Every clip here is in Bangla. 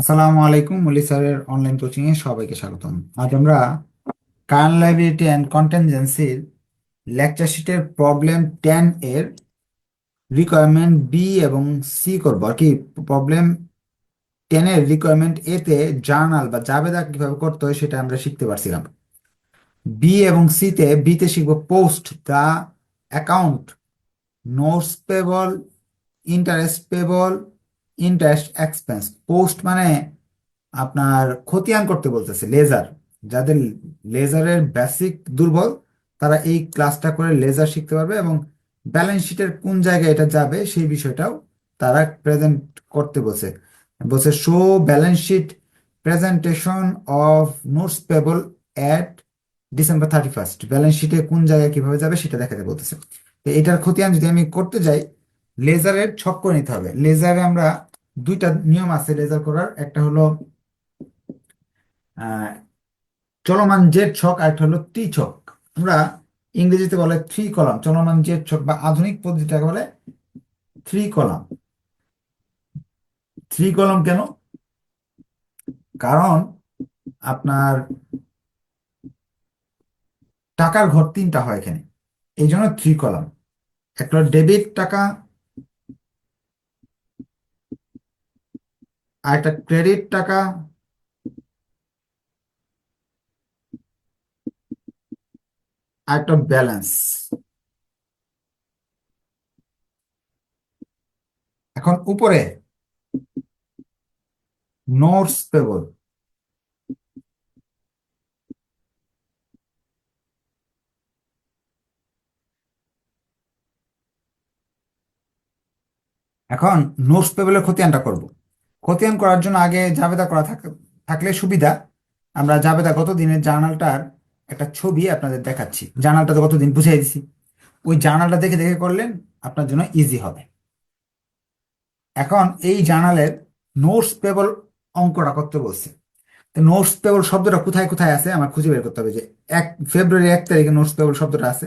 আসসালামু আলাইকুম মল্লিক স্যারের অনলাইন কোচিং এ সবাইকে স্বাগতম। আজ আমরা কারেন্ট লাইবিলিটি অ্যান্ড কন্টিনজেন্সির লেকচার শিটের প্রবলেম টেন এর রিকোয়ারমেন্ট বি এবং সি করব। আর কি প্রবলেম টেনের রিকোয়ারমেন্ট এ তে জার্নাল বা জাবেদা কীভাবে করতে হয় সেটা আমরা শিখতে পারছিলাম। বি এবং সি তে বি তে শিখব post the account notes payable interest payable interest expense post মানে আপনার খতিয়ান করতে বলতেছে লেজার যাদের লেজারের বেসিক দুর্বল, তারা এই ক্লাসটা করে লেজার শিখতে পারবে এবং ব্যালেন্স শিটের কোন জায়গায় এটা যাবে সেই বিষয়টাও তারা প্রেজেন্ট করতে বলছে। বলছে show balance sheet presentation of notes payable at December thirty first balance শিটে কোন জায়গায় কীভাবে যাবে সেটা দেখাতে বলতেছে। তো এটার খতিয়ান যদি আমি করতে যাই লেজারের ছক করে নিতে হবে। লেজারে আমরা দুইটা নিয়ম আছে লেজার করার। একটা হলো চলমান জেড ছক, আর একটা হলো টি ছক আমরা ইংরেজিতে বলে থ্রি কলাম চলমান জেড ছক বা আধুনিক পদ্ধতিটাকে বলে থ্রি কলাম থ্রি কলাম কেন? কারণ আপনার টাকার ঘর তিনটা হয় এখানে। এই জন্য থ্রি কলাম একটা ডেবিট টাকা আর একটা ক্রেডিট টাকা আর একটা ব্যালেন্স এখন উপরে নোটস পেবল এখন নোটস পেবলের খতিয়ানটা করব। খতিয়ান করার জন্য আগে জাবেদা করা থাক- থাকলে সুবিধা। আমরা জাবেদা গত দিনের জার্নালটার একটা ছবি আপনাদের দেখাচ্ছি। জার্নালটা তো গতদিন বুঝিয়ে দিছি। ওই জার্নালটা দেখে দেখে করলেন আপনার জন্য ইজি হবে। এখন এই জার্নালের নোটস পেবল অঙ্কটা করতে বলছে? তো নোটস পেবল শব্দটা কোথায় কোথায় আছে আমার খুঁজে বের করতে হবে যে এক ফেব্রুয়ারি এক তারিখে নোটস পেবল শব্দটা আছে।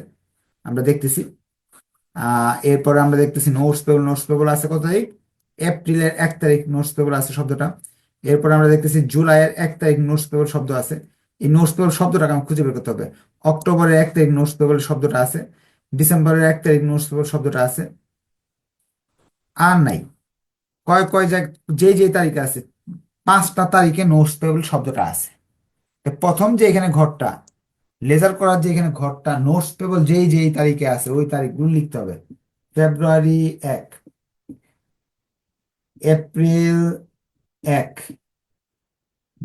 আমরা দেখতেছি। এরপরে আমরা দেখতেছি নোটস পেবল নোটস পেবল আছে কত তারিখ? এপ্রিলের এক তারিখ নোটস পেবল আছে শব্দটা। এরপরে আমরা দেখতেছি জুলাইয়ের এক তারিখ নোটস পেবল শব্দ আছে। এই নোটস পেবল শব্দটাকে আমার খুঁজে বের করতে হবে। অক্টোবরের এক তারিখ নোটস পেবল শব্দটা আছে। ডিসেম্বরের এক তারিখ নোটস পেবল শব্দটা আছে। আর নাই। কয় কয় জায়গা যে যে তারিখে আছে, পাঁচটা তারিখে নোটস পেবল শব্দটা আছে। প্রথম যে এখানে ঘরটা, লেজার করার যে এখানে ঘরটা, নোটস পেবল যেই যেই তারিখে আছে, ওই তারিখগুলো লিখতে হবে। ফেব্রুয়ারি এক। এপ্রিল এক,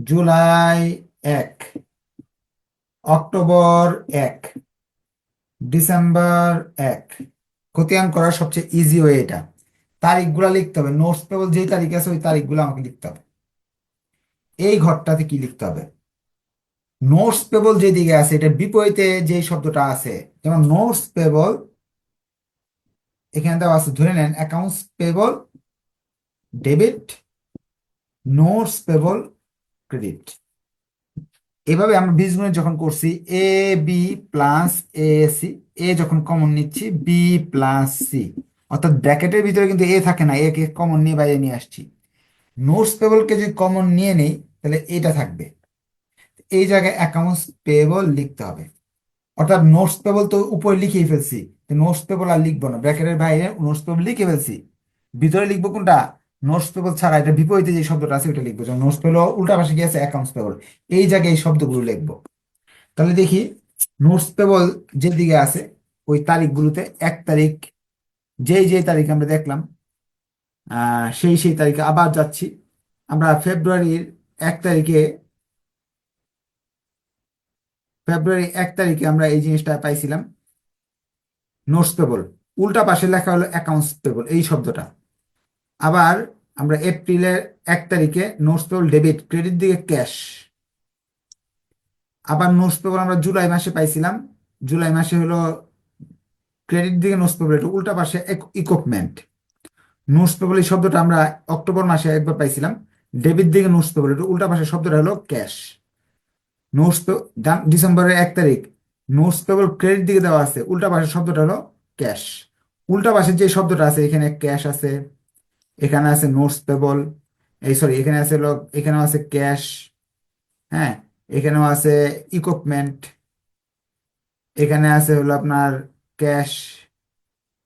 জুলাই এক, অক্টোবর এক, ডিসেম্বর এক। খতিয়ান করার সবচেয়ে ইজি ওয়ে এটা। তারিখগুলো লিখতে হবে। নোটস পেবল যেই তারিখ আছে, ওই তারিখগুলো আমাকে লিখতে হবে। এই ঘরটাতে কি লিখতে হবে? নোটস পেবল যেদিকে আছে এটা বিপরীতে যে শব্দটা আছে, যেমন নোটস পেবল এখানে দেওয়া আছে, ধরে নেন accounts payable debit notes payable credit এভাবে আমরা বীজগণিত যখন করছি A B plus A C A যখন কমন নিচ্ছি বি প্লাস সি অর্থাৎ ব্র্যাকেটের ভিতরে কিন্তু এ থাকে না এ কমন নিয়ে বাইরে নিয়ে আসছি। নোটস পেবলকে যদি কমন নিয়ে নেই, তাহলে এটা থাকবে। এই জায়গায় অ্যাকাউন্টস পেবল লিখতে হবে। অর্থাৎ নোটস পেবল তো উপরে লিখেই ফেলছি। নোটস পেবল আর লিখব না। ব্র্যাকেটের বাইরে নোটস পেবল লিখে ফেলছি। ভিতরে লিখব কোনটা? নোটস পেবল ছাড়া এটা বিপরীতে যে শব্দটা আছে ওটা লিখব। যেমন নোটস উল্টা পাশে কি আছে অ্যাকাউন্টস পেবল এই জায়গায় এই শব্দগুলো লিখব। তাহলে দেখি নোটস পেবল যেদিকে আছে, ওই তারিখগুলোতে এক তারিখ, যেই যেই তারিখ আমরা দেখলাম সেই সেই তারিখে আবার যাচ্ছি। আমরা ফেব্রুয়ারির এক তারিখে, ফেব্রুয়ারি এক তারিখে আমরা এই জিনিসটা পাইছিলাম নোটস পেবল উল্টা পাশে লেখা হলো অ্যাকাউন্টস পেবল এই শব্দটা। আবার আমরা এপ্রিলের এক তারিখে নোটস পেবল ডেবিট, ক্রেডিট দিকে ক্যাশ। আবার নোটস পেবল আমরা জুলাই মাসে পাইছিলাম। জুলাই মাসে হলো ক্রেডিট দিকে নোটস পেবল এটা উল্টা পাশে ইকুইপমেন্ট নোটস পেবল এই শব্দটা আমরা অক্টোবর মাসে একবার পাইছিলাম। ডেবিট দিকে নোটস পেবল এটা উল্টা পাশে শব্দটা হলো ক্যাশ। নোটস ডিসেম্বরের এক তারিখ, নোটস পেবল ক্রেডিট দিকে দেওয়া আছে, উল্টা পাশের শব্দটা হলো ক্যাশ। উল্টা পাশের যে শব্দটা আছে, এখানে ক্যাশ আছে। এখানে আছে নোটস পেবল এই সরি এখানে আছে এখানেও আছে ক্যাশ হ্যাঁ? এখানেও আছে ইকুইপমেন্ট এখানে আছে হলো আপনার ক্যাশ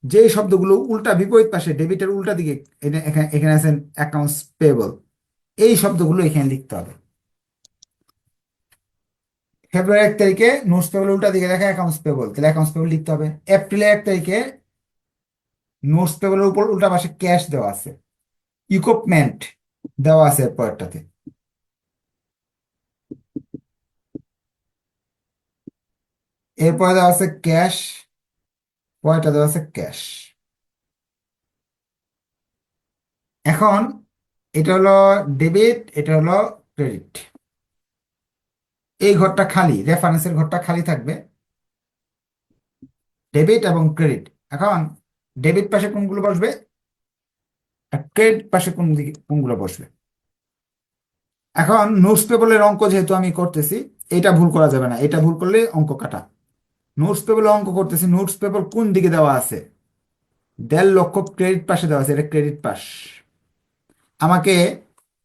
যেই শব্দগুলো উল্টা বিপরীত পাশে ডেবিটের উল্টা দিকে এখানে আছেন অ্যাকাউন্টস পেবল এই শব্দগুলো এখানে লিখতে হবে। ফেব্রুয়ারি এক তারিখে নোটস পেবল উল্টা দিকে লেখা অ্যাকাউন্টস পেবল তাহলে অ্যাকাউন্টস পেবল লিখতে হবে। এপ্রিলের এক তারিখে নোটস পেবলের উপর উল্টা পাশে ক্যাশ দেওয়া আছে। ইকুইপমেন্ট দেওয়া আছে এর পরেরটাতে এরপরে দেওয়া আছে ক্যাশ পরেরটা দেওয়া আছে ক্যাশ এখন এটা হলো ডেবিট এটা হলো ক্রেডিট এই ঘরটা খালি রেফারেন্সের ঘরটা খালি থাকবে। ডেবিট এবং ক্রেডিট এখন ডেবিট পাশে কোনগুলো বসবে? ক্রেডিট পাশে কোন দিকে, কোনগুলো বসবে? এখন নোটস পেবলের অঙ্ক যেহেতু আমি করতেছি, এটা ভুল করা যাবে না। এটা ভুল করলে অঙ্ক কাটা। নোটস পেবলের অঙ্ক করতেছি, নোটস পেপার কোন দিকে দেওয়া আছে? দেড় লক্ষ ক্রেডিট পাশে দেওয়া আছে, এটা ক্রেডিট পাশ আমাকে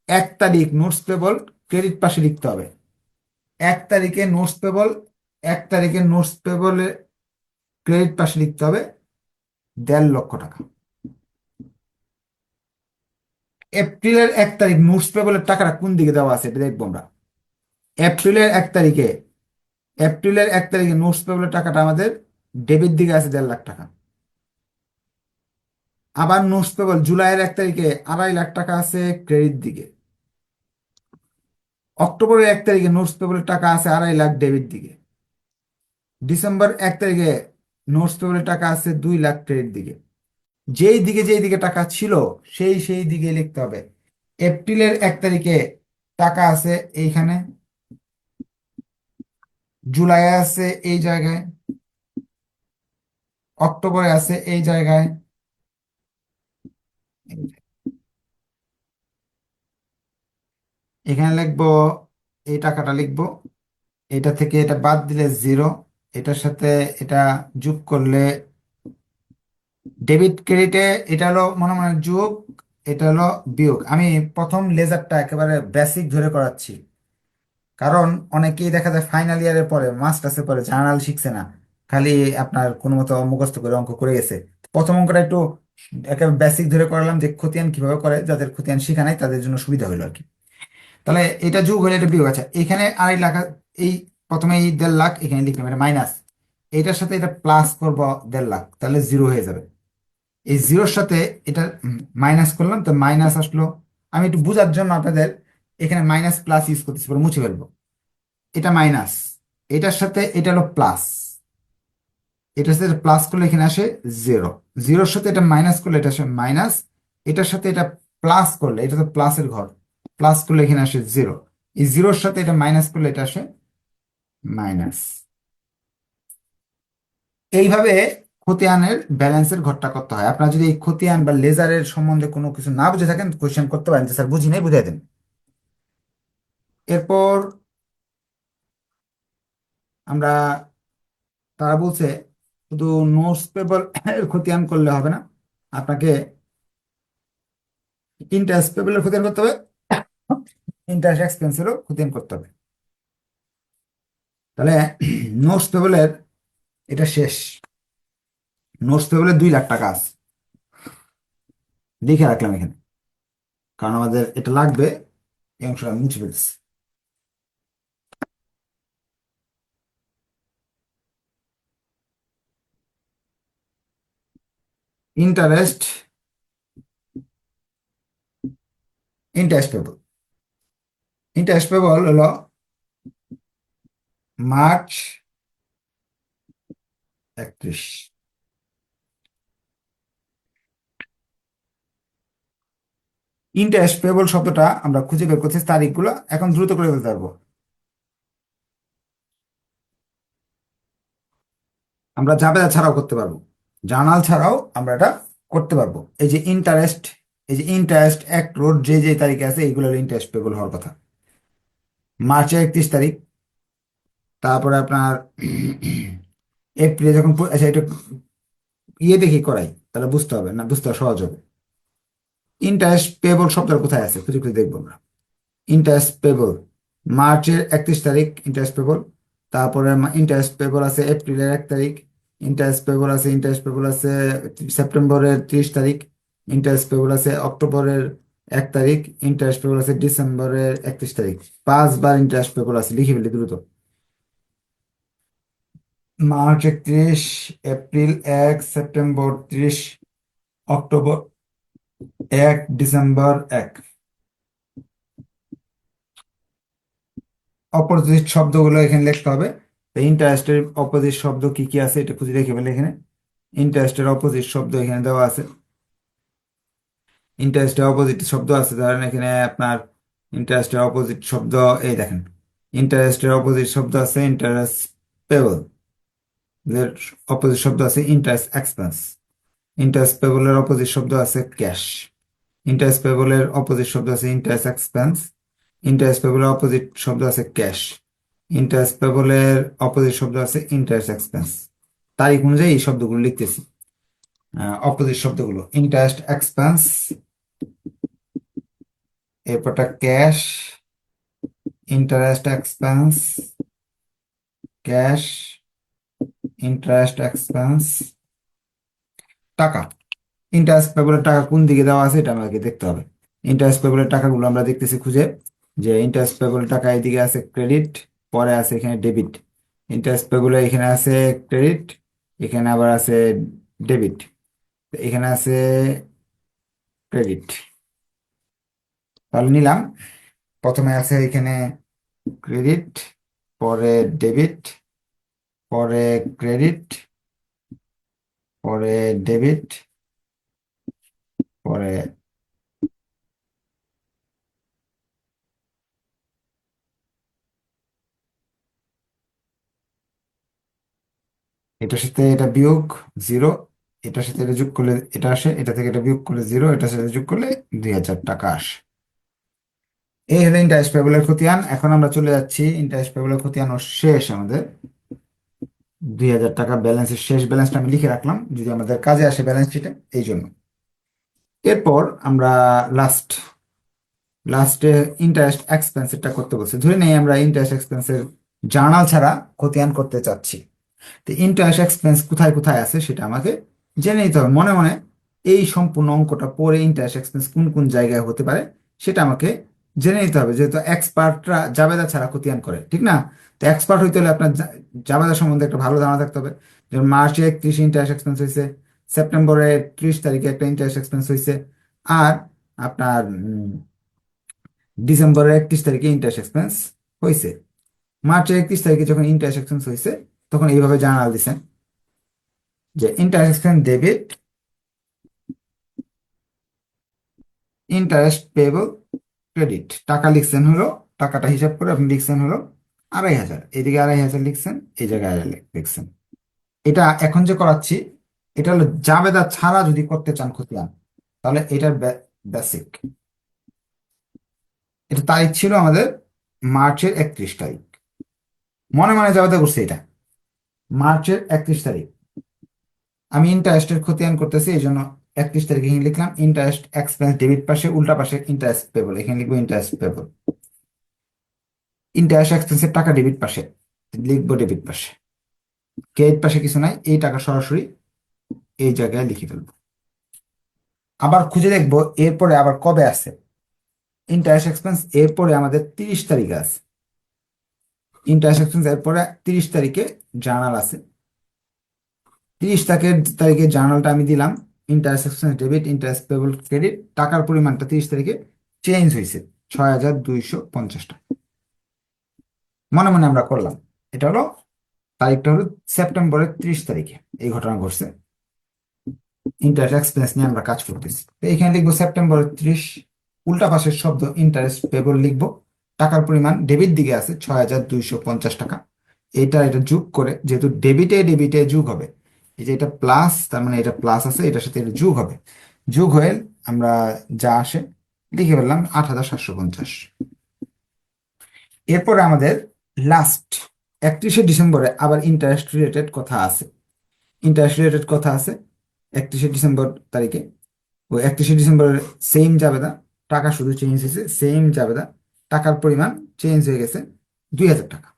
এক তারিখ নোটস পেবল ক্রেডিট পাশে লিখতে হবে। এক তারিখে নোটস পেবল এক তারিখে নোটস পেবলের ক্রেডিট পাশে লিখতে হবে দেড় লক্ষ টাকা। এপ্রিলের এক তারিখ নোটস পেবলের টাকাটা কোন দিকে দেওয়া আছে এটা দেখব আমরা। এপ্রিলের এক তারিখে, এপ্রিলের এক তারিখে নোটস পেবলের টাকাটা আমাদের ডেবিট দিকে আছে দেড় লাখ টাকা। আবার নোটস পেবল জুলাইয়ের এক তারিখে আড়াই লাখ টাকা আছে ক্রেডিট দিকে। অক্টোবরের এক তারিখে নোটস পেবলের টাকা আছে আড়াই লাখ ডেবিট দিকে। ডিসেম্বর এক তারিখে নোটস পেবলের টাকা আছে দুই লাখ ক্রেডিট দিকে। যেই দিকে যেই দিকে টাকা ছিল, সেই সেই দিকে লিখতে হবে। এপ্রিলের এক তারিখে টাকা আছে এইখানে জুলাই আছে এই জায়গায়, অক্টোবরে আছে এই জায়গায়। এখানে লিখব, এই টাকাটা লিখব, এটা থেকে এটা বাদ দিলে জিরো, এটার সাথে এটা যোগ করলে ডেবিট ক্রেডিটে এটা হলো মনে মনে যোগ, এটা হলো বিয়োগ। আমি প্রথম লেজারটা একেবারে বেসিক ধরে করাচ্ছি। কারণ অনেকেই দেখা যায় ফাইনাল ইয়ারের পরে মাস্টার্সের পরে জার্নাল শিখছে না। খালি আপনার কোনো মতো মুখস্থ করে অঙ্ক করে গেছে। প্রথম অঙ্কটা একটু একেবারে বেসিক ধরে করালাম যে খতিয়ান কীভাবে করে, যাদের খতিয়ান শিখা নাই তাদের জন্য সুবিধা হলো আর কি। তাহলে এটা যোগ হলে এটা বিয়োগ। আচ্ছা এখানে আড়াই লাখ, এই প্রথমে এই দেড় লাখ, এখানে লিখলাম এটা মাইনাস এটার সাথে এটা প্লাস করব দেড় লাখ, তাহলে জিরো হয়ে যাবে। এই জিরোর সাথে এটা মাইনাস করলাম, তো মাইনাস আসলো। আমি একটু বোঝার জন্য আপনাদের এখানে মাইনাস প্লাস ইউজ করতেছি পরে মুছে ফেলব। এটা মাইনাস এটার সাথে এটা হলো প্লাস এটার সাথে প্লাস করলে এখানে আসে জিরো জিরোর সাথে এটা মাইনাস করলে এটা আসে মাইনাস এটার সাথে এটা প্লাস করলে, এটা তো প্লাসের ঘর। প্লাস করলে এখানে আসে জিরো এই জিরোর সাথে এটা মাইনাস করলে এটা আসে মাইনাস এইভাবে খতিয়ানের ব্যালেন্সের ঘরটা করতে হয়। আপনার যদি এই খতিয়ান বা লেজারের সম্বন্ধে কোনো কিছু না বুঝে থাকেন কোয়েশ্চেন করতে পারেন যে, স্যার, বুঝি নাই, বুঝাই দেন। এরপর আমরা, তারা বলছে, শুধু নোটস পেপার খতিয়ান করলে হবে না, আপনাকে ইন্টারেস্ট পেপারের খতিয়ান করতে হবে ইন্টারেস্ট এক্সপেন্সেরও খতিয়ান করতে হবে। তাহলে নোটস পেপারের এটা শেষ। নোটস পেপারের দুই লাখ টাকা আছে। লিখে রাখলাম এখানে। কারণ আমাদের এটা লাগবে, এই আমি মুছে ফেলছি। Interest interest payable interest payable হলো মার্চ একত্রিশ। ইন্টারেস্ট পেবল শব্দটা আমরা খুঁজে বের করছি, তারিখগুলো এখন দ্রুত করে বলতে পারব। আমরা জাবেদা ছাড়াও করতে পারব। জার্নাল ছাড়াও আমরা এটা করতে পারব। এই যে ইন্টারেস্ট এই যে ইন্টারেস্ট অ্যাক্ট রোড যে যে তারিখে আছে এইগুলো ইন্টারেস্ট পেবল হওয়ার কথা। মার্চের একত্রিশ তারিখ, তারপরে আপনার এপ্রিলে যখন আচ্ছা এটা ইয়ে দেখি করাই, তাহলে বুঝতে হবে, না, বুঝতে সহজ হবে। ইন্টারেস্ট পেবল শব্দটা কোথায় আছে? খুঁজে খুঁজে দেখব আমরা। ইন্টারেস্ট পেবল মার্চের একত্রিশ তারিখ ইন্টারেস্ট পেবল তারপরে ইন্টারেস্ট পেবল আছে এপ্রিলের এক তারিখ ইন্টারেস্ট পেবল আছে ইন্টারেস্ট পেবল আছে সেপ্টেম্বরের ত্রিশ তারিখ ইন্টারেস্ট পেবল আছে অক্টোবরের এক তারিখ ইন্টারেস্ট পেবল আছে ডিসেম্বরের একত্রিশ তারিখ। পাঁচবার ইন্টারেস্ট পেবল আছে, লিখে ফেলি দ্রুত। মার্চ একত্রিশ, এপ্রিল এক, সেপ্টেম্বর ত্রিশ, অক্টোবর এক ডিসেম্বর এক। অপোজিট শব্দগুলো এখানে লিখতে হবে। ইন্টারেস্টের অপোজিট শব্দ কি কি আছে এটা খুঁজে রেখে ফেলে এখানে। ইন্টারেস্টের অপোজিট শব্দ এখানে দেওয়া আছে। ইন্টারেস্টের অপোজিট শব্দ আছে, ধরেন এখানে আপনার ইন্টারেস্টের অপোজিট শব্দ, এই দেখেন। ইন্টারেস্টের অপোজিট শব্দ আছে ইন্টারেস্ট পেবল অপোজিট শব্দ আছে ইন্টারেস্ট এক্সপেন্স ইন্টারেস্ট পেবলের অপোজিট শব্দ আছে ক্যাশ ইন্টারেস্ট পেবলের অপোজিট শব্দ আছে ইন্টারেস্ট এক্সপেন্স ইন্টারেস্ট পেবলের অপোজিট শব্দ আছে ক্যাশ ইন্টারেস্ট পেবলের অপোজিট শব্দ আছে ইন্টারেস্ট এক্সপেন্স তারিখ অনুযায়ী এই শব্দগুলো লিখতেছি। অপোজিট শব্দগুলো ইন্টারেস্ট এক্সপেন্স এরপরটা cash interest expense cash interest expense টাকা। ইন্টারেস্ট পেবলের টাকা কোন দিকে দেওয়া আছে এটা আমাকে দেখতে হবে। ইন্টারেস্ট পেবলের টাকাগুলো আমরা দেখতেছি খুঁজে, যে ইন্টারেস্ট পেবল টাকা এদিকে আছে ক্রেডিট পরে আছে এখানে ডেবিট ইন্টারেস্ট পেবলে এখানে আছে ক্রেডিট এখানে আবার আছে ডেবিট এখানে আছে ক্রেডিট তাহলে নিলাম। প্রথমে আছে এখানে ক্রেডিট পরে ডেবিট পরে ক্রেডিট পরে ডেবিট পরে এটার সাথে এটা বিয়োগ জিরো, এটার সাথে এটা যোগ করলে এটা আসে, এটা থেকে এটা বিয়োগ করলে জিরো, এটার সাথে যোগ করলে দুই হাজার টাকা আসে। এই হলো ইন্টারেস্ট পেবলের খতিয়ান। এখন আমরা চলে যাচ্ছি ইন্টারেস্ট পেবলের খতিয়ান শেষ আমাদের। দুই হাজার টাকা ব্যালেন্সের শেষ ব্যালেন্সটা আমি লিখে রাখলাম, যদি আমাদের কাজে আসে ব্যালেন্স শিটে এই জন্য। এরপর আমরা লাস্ট লাস্টে ইন্টারেস্ট এক্সপেন্সেরটা করতে বলছি। ধরে নেই আমরা ইন্টারেস্ট এক্সপেন্সের জার্নাল ছাড়া খতিয়ান করতে চাচ্ছি। তো ইন্টারেস্ট এক্সপেন্স কোথায় কোথায় আছে সেটা আমাকে জেনে নিতে হবে। মনে মনে এই সম্পূর্ণ অঙ্কটা পরে ইন্টারেস্ট এক্সপেন্স কোন কোন জায়গায় হতে পারে সেটা আমাকে জেনে নিতে হবে যেহেতু এক্সপার্টরা জাবেদা ছাড়া খতিয়ান করে, ঠিক না? তো এক্সপার্ট হইতে হলে আপনার জাবেদা সম্বন্ধে একটা ভালো ধারণা থাকতে হবে। যেমন মার্চে একত্রিশ ইন্টারেস্ট এক্সপেন্স হয়েছে সেপ্টেম্বরে ত্রিশ তারিখে একটা ইন্টারেস্ট এক্সপেন্স হয়েছে আর আপনার ডিসেম্বরের একত্রিশ তারিখে ইন্টারেস্ট এক্সপেন্স হয়েছে মার্চের একত্রিশ তারিখে যখন ইন্টারেস্ট এক্সপেন্স হয়েছে তখন এইভাবে জানাল দিছেন যে interest expense debit interest payable credit টাকা লিখছেন হলো, টাকাটা হিসাব করে আপনি লিখছেন হলো আড়াই হাজার। এদিকে আড়াই হাজার লিখছেন এই জায়গায় লিখছেন। এটা এখন যে করাচ্ছি, এটা হলো জাবেদা ছাড়া যদি করতে চান খতিয়ান, তাহলে এটার বেসিক এটা তারিখ ছিল আমাদের মার্চের একত্রিশ তারিখ। মনে মনে জাবেদা করছে এটা। মার্চের একত্রিশ তারিখ। আমি ইন্টারেস্টের খতিয়ান করতেছি, এই জন্য একত্রিশ তারিখে এখানে লিখলাম ইন্টারেস্ট এক্সপেন্স ডেবিট পাশে, উল্টা পাশে ইন্টারেস্ট পেবল এখানে লিখব ইন্টারেস্ট পেবল ইন্টারেস্ট এক্সপেন্সের টাকা ডেবিট পাশে, লিখব ডেবিট পাশে। ক্রেডিট পাশে কিছু নাই, এই টাকা সরাসরি এই জায়গায় লিখে ফেলব। আবার খুঁজে দেখব, এরপরে আবার কবে আছে ইন্টারেস্ট এক্সপেন্স এরপরে আমাদের তিরিশ তারিখে আছে ইন্টারেস্ট এক্সপেন্স এরপরে তিরিশ তারিখে জার্নাল আছে তিরিশ তারিখের তারিখে জার্নালটা আমি দিলাম interest debit interest payable credit টাকার পরিমাণটা তিরিশ তারিখে চেঞ্জ হয়েছে, ছয় হাজার দুইশো পঞ্চাশ টাকা। মনে মনে আমরা করলাম। এটা হলো তারিখটা হলো সেপ্টেম্বরের ত্রিশ তারিখে এই ঘটনা ঘটছে। ইন্টারেস্ট এক্সপেন্স নিয়ে আমরা কাজ করতেছি। তো এখানে লিখব সেপ্টেম্বরের ত্রিশ, উল্টা পাশের শব্দ ইন্টারেস্ট পেবল লিখব। টাকার পরিমাণ ডেবিট দিকে আছে ছয় হাজার দুইশো পঞ্চাশ টাকা। এটা এটা যোগ করে, যেহেতু ডেবিটে ডেবিটে যোগ হবে এই যে এটা প্লাস তার মানে এটা প্লাস আছে, এটার সাথে এটা যোগ হবে। যোগ হয়ে আমরা যা আসে, লিখে ফেললাম আট হাজার সাতশো পঞ্চাশ। এরপরে আমাদের লাস্ট একত্রিশে ডিসেম্বরে আবার ইন্টারেস্ট রিলেটেড কথা আছে। ইন্টারেস্ট রিলেটেড কথা আছে, একত্রিশে ডিসেম্বর তারিখে। ওই একত্রিশে ডিসেম্বরের সেম জাবেদা টাকা শুধু চেঞ্জ হয়েছে সেম জাবেদা টাকার পরিমাণ চেঞ্জ হয়ে গেছে দুই হাজার টাকা।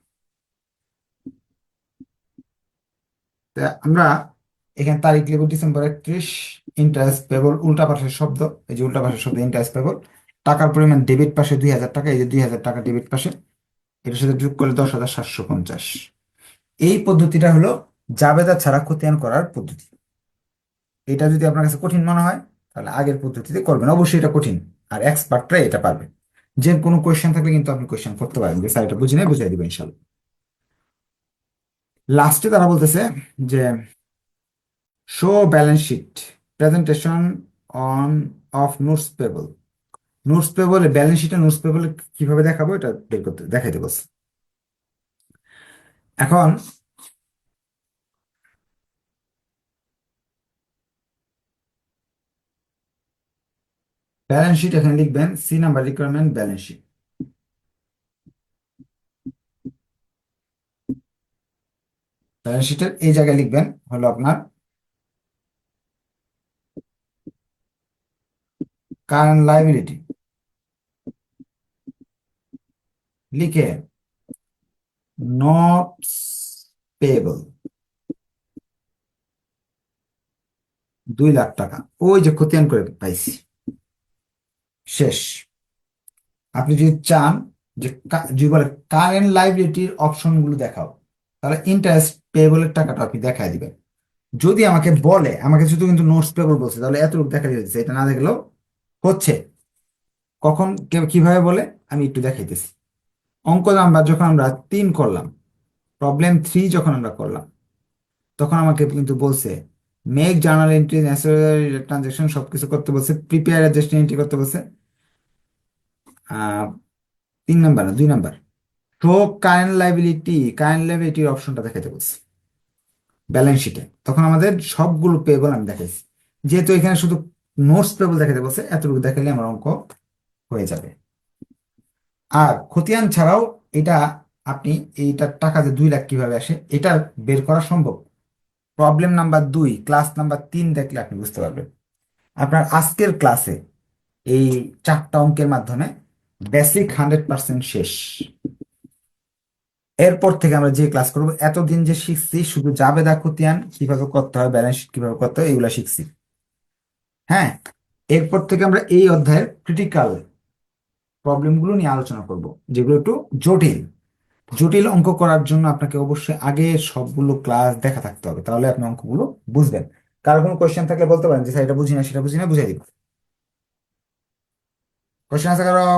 তা আমরা এখানে তারিখ লিখব ডিসেম্বর একত্রিশ ইন্টারেস্ট পেবল উল্টা পাশের শব্দ, এই যে উল্টা পাশের শব্দ ইন্টারেস্ট পেবল টাকার পরিমাণ ডেবিট পাশে দুই হাজার টাকা, এই যে দুই হাজার টাকা ডেবিট পাশে, এটার সাথে যোগ করলে দশ হাজার সাতশো পঞ্চাশ। এই পদ্ধতিটা হলো জাবেদা ছাড়া খতিয়ান করার পদ্ধতি। এটা যদি আপনার কাছে কঠিন মনে হয়, তাহলে আগের পদ্ধতিতে করবেন। অবশ্যই এটা কঠিন, আর এক্সপার্টরা এটা পারবে। যে কোনো কোয়েশ্চেন থাকলে কিন্তু আপনি কোয়েশ্চেন করতে পারেন। যে স্যার এটা বুঝি না বুঝাই দিবেন ইনশাল্লাহ লাস্টে তারা বলতেছে যে show balance sheet presentation on of notes payable notes payable balance শিটে নোটস পেবল কীভাবে দেখাবো? এটা বের করতে, দেখাইতে বলছে। এখন ব্যালেন্স শিট এখানে লিখবেন C number requirement balance sheet balance শিটের এই জায়গায় লিখবেন, হলো আপনার কারেন্ট লাইবিলিটি লিখে নোটস পেয়েবল দুই লাখ টাকা। ওই যে খতিয়ান করে পাইছি। শেষ। আপনি যদি চান যে বলে কারেন্ট লাইবিলিটির অপশনগুলো দেখাও। তাহলে ইন্টারেস্ট পেয়েবলের টাকাটা আপনি দেখায় দিবেন। যদি আমাকে বলে, আমাকে শুধু কিন্তু নোটস পেয়েবল বলছে, তাহলে এতটুকু দেখা দিতেছে এটা না দেখলেও হচ্ছে। কখন কীভাবে বলে, আমি একটু দেখাইতেছি। অঙ্ক নাম্বার যখন আমরা তিন করলাম প্রবলেম থ্রি যখন আমরা করলাম, তখন আমাকে কিন্তু বলছে make journal entry necessary transaction সবকিছু করতে বলছে প্রিপেয়ার অ্যাডজাস্ট এন্ট্রি করতে বলছে। তিন নাম্বার না, দুই number show current liability current লাইবিলিটির অপশনটা দেখাতে বলছে। ব্যালেন্স শিটে তখন আমাদের সবগুলো পেবল আমি দেখাইছি। যেহেতু এখানে শুধু নোটস পেবল দেখাতে বলছে, এতটুকু দেখালে আমার অঙ্ক হয়ে যাবে। আর খতিয়ান ছাড়াও এটা আপনি এইটার টাকা যে দুই লাখ কীভাবে আসে, এটা বের করা সম্ভব। প্রবলেম নাম্বার দুই ক্লাস নাম্বার তিন দেখলে আপনি বুঝতে পারবেন। আপনার আজকের ক্লাসে এই চারটা অঙ্কের মাধ্যমে বেসিক হান্ড্রেড পার্সেন্ট শেষ। এরপর থেকে আমরা যে ক্লাস করব, এতদিন যে শিখছি, শুধু জাবেদা খতিয়ান কীভাবে করতে হয় ব্যালেন্স শিট কীভাবে করতে হয়, এগুলো শিখছি। হ্যাঁ এরপর থেকে আমরা এই অধ্যায়ের ক্রিটিক্যাল প্রবলেমগুলো নিয়ে আলোচনা করব, যেগুলো একটু জটিল। জটিল অঙ্ক করার জন্য আপনাকে অবশ্যই আগে সবগুলো ক্লাস দেখা থাকতে হবে, তাহলে আপনি অঙ্কগুলো বুঝবেন। কারও কোনো কোয়েশ্চেন থাকলে বলতে পারেন যে, স্যার, এটা বুঝি না, সেটা বুঝি না, বুঝাই দিব। কোয়েশ্চেন আছে কারও?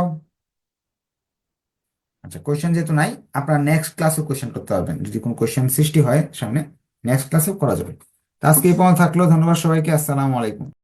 আচ্ছা কোয়েশ্চেন যেহেতু নাই, আপনারা নেক্সট ক্লাসও কোয়েশ্চেন করতে পারবেন। যদি কোনো কোয়েশ্চেন সৃষ্টি হয় সামনে নেক্সট ক্লাসেও করা যাবে। আজকে এই পর্যন্ত থাকল। ধন্যবাদ সবাইকে। আসসালামু আলাইকুম।